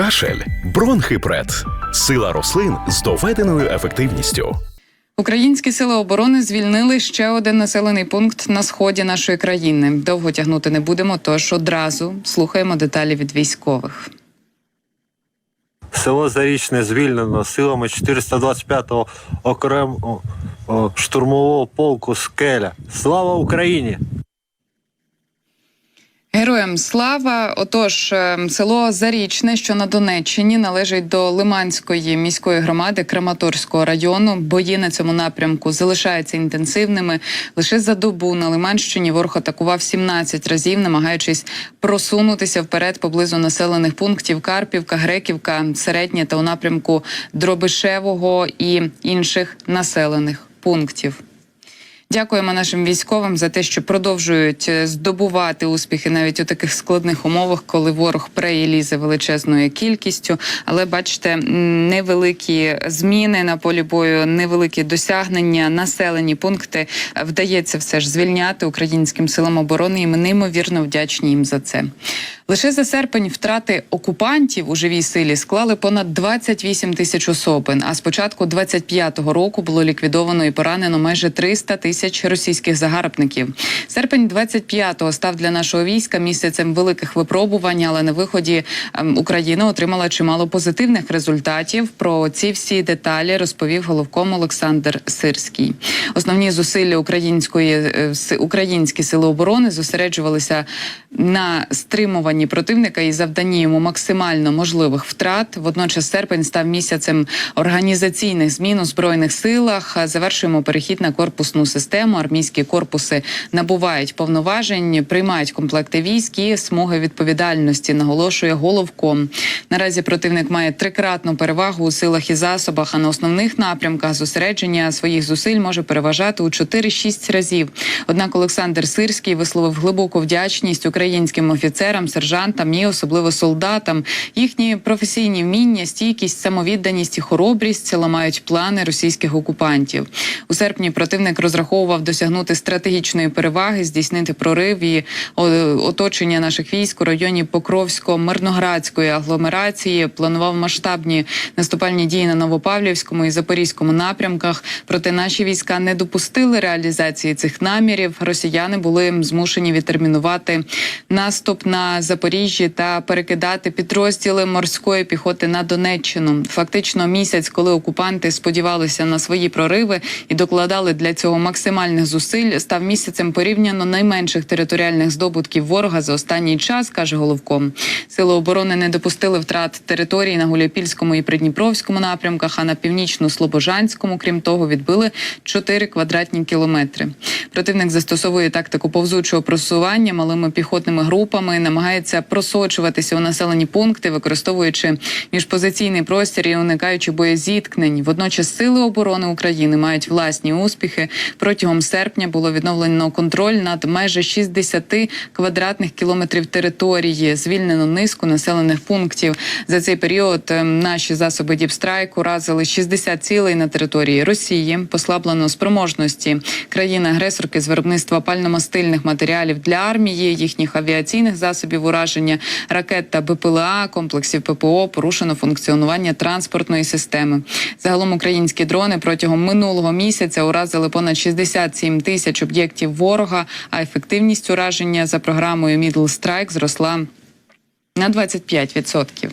кашель, бронхипред, сила рослин з доведеною ефективністю. Українські сили оборони звільнили ще один населений пункт на сході нашої країни. Довго тягнути не будемо, тож одразу слухаємо деталі від військових. Село Зарічне звільнено силами 425-го окремого штурмового полку Скеля. Слава Україні! Героям слава! Отож, е, село Зарічне, що на Донеччині, належить до Лиманської міської громади Краматорського району. Бої на цьому напрямку залишаються інтенсивними. Лише за добу на Лиманщині ворог атакував 17 разів, намагаючись просунутися вперед поблизу населених пунктів Карпівка, Греківка, Середнє та у напрямку Дробишевого і інших населених пунктів. Дякуємо нашим військовим за те, що продовжують е, здобувати успіхи навіть у таких складних умовах, коли ворог преє лізе величезною кількістю. Але бачите, невеликі зміни на полі бою, невеликі досягнення, населені пункти е, вдається все ж звільняти українським силам оборони, і ми неймовірно вдячні їм за це. Лише за серпень втрати окупантів у живій силі склали понад 28 тисяч особин. А з початку 25-го року було ліквідовано і поранено майже 300 тисяч російських загарбників. Серпень 25-го став для нашого війська місяцем великих випробувань, але на виході ем, Україна отримала чимало позитивних результатів. Про ці всі деталі розповів головком Олександр Сирський. Основні зусилля української е, українські сили оборони зосереджувалися на стримуванні противника і завданні йому максимально можливих втрат. Водночас серпень став місяцем організаційних змін у збройних силах. Завершуємо перехід на корпусну систему. Армійські корпуси набувають повноважень, приймають комплекти військ і смуги відповідальності. Наголошує головком. Наразі противник має трикратну перевагу у силах і засобах. А на основних напрямках зосередження своїх зусиль може переважати у 4-6 разів. Однак Олександр Сирський висловив глибоку вдячність українським офіцерам, сержантам і особливо солдатам. Їхні професійні вміння, стійкість, самовідданість і хоробрість ламають плани російських окупантів. У серпні противник розраховував досягнути стратегічної переваги, здійснити прорив і оточення наших військ у районі Покровсько-Мирноградської агломерації. Планував масштабні наступальні дії на Новопавлівському і Запорізькому напрямках. Проте наші війська не допустили реалізації цих намірів. Росіяни були змушені відтермінувати наступ на Запоріжжі та перекидати підрозділи морської піхоти на Донеччину. Фактично місяць, коли окупанти сподівалися на свої прориви і докладали для цього максимальних зусиль, став місяцем порівняно найменших територіальних здобутків ворога за останній час, каже головком. Сили оборони не допустили втрат території на Гуляпільському і Придніпровському напрямках, а на північно-слобожанському, крім того, відбили 4 квадратні кілометри. Противник застосовує тактику повзучого просування малими піхотними групами, намагається просочуватися у населені пункти, використовуючи міжпозиційний простір і уникаючи боєзіткнень. Водночас сили оборони України мають власні успіхи. Протягом серпня було відновлено контроль над майже 60 квадратних кілометрів території. Звільнено низку населених пунктів. За цей період ем, наші засоби Діпстрайк уразили 60 цілей на території Росії, послаблено спроможності країни-агресорки з виробництва пальномастильних матеріалів для армії, їхніх авіаційних засобів ураження, ракет та БПЛА, комплексів ППО, порушено функціонування транспортної системи. Загалом українські дрони протягом минулого місяця уразили понад 67 тисяч об'єктів ворога, а ефективність ураження за програмою Middle Strike зросла на 25%.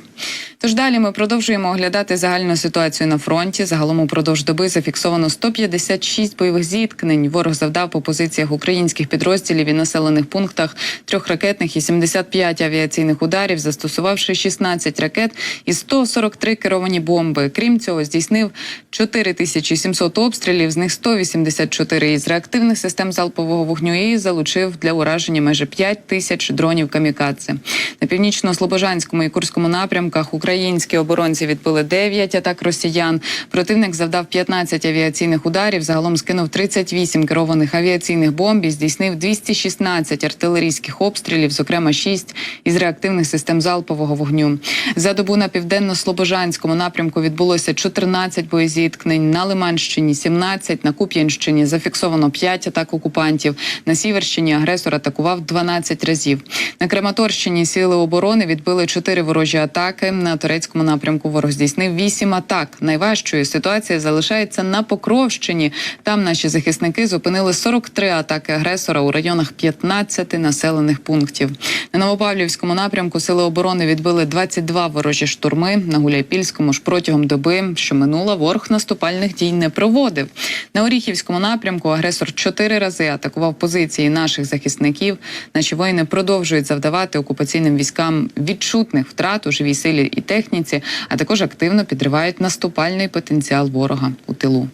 Тож далі ми продовжуємо оглядати загальну ситуацію на фронті. Загалом упродовж доби зафіксовано 156 бойових зіткнень. Ворог завдав по позиціях українських підрозділів і населених пунктах трьох ракетних і 75 авіаційних ударів, застосувавши 16 ракет і 143 керовані бомби. Крім цього, здійснив 4700 обстрілів, з них 184 із реактивних систем залпового вогню і залучив для ураження майже 5 тисяч дронів камікадзе. На північно-слобожанському і курському напрямках українські оборонці відбили 9 атак росіян. Противник завдав 15 авіаційних ударів. Загалом скинув 38 керованих авіаційних бомб і здійснив 216 артилерійських обстрілів, зокрема 6 із реактивних систем залпового вогню. За добу на південно-слобожанському напрямку відбулося 14 боєзіткнень. На Лиманщині 17, на Куп'янщині зафіксовано 5 атак окупантів. На Сіверщині агресор атакував 12 разів. На Краматорщині сили оборони відбили 4 ворожі атаки. На турецькому напрямку ворог здійснив вісім атак. Найважчою ситуація залишається на Покровщині. Там наші захисники зупинили 43 атаки агресора у районах 15 населених пунктів. На Новопавлівському напрямку сили оборони відбили 22 ворожі штурми. На Гуляйпільському ж протягом доби, що минула, ворог наступальних дій не проводив. На Оріхівському напрямку агресор чотири рази атакував позиції наших захисників. Наші воїни продовжують завдавати окупаційним військам відчутних втрат у живій силі і техніці, а також активно підривають наступальний потенціал ворога у тилу.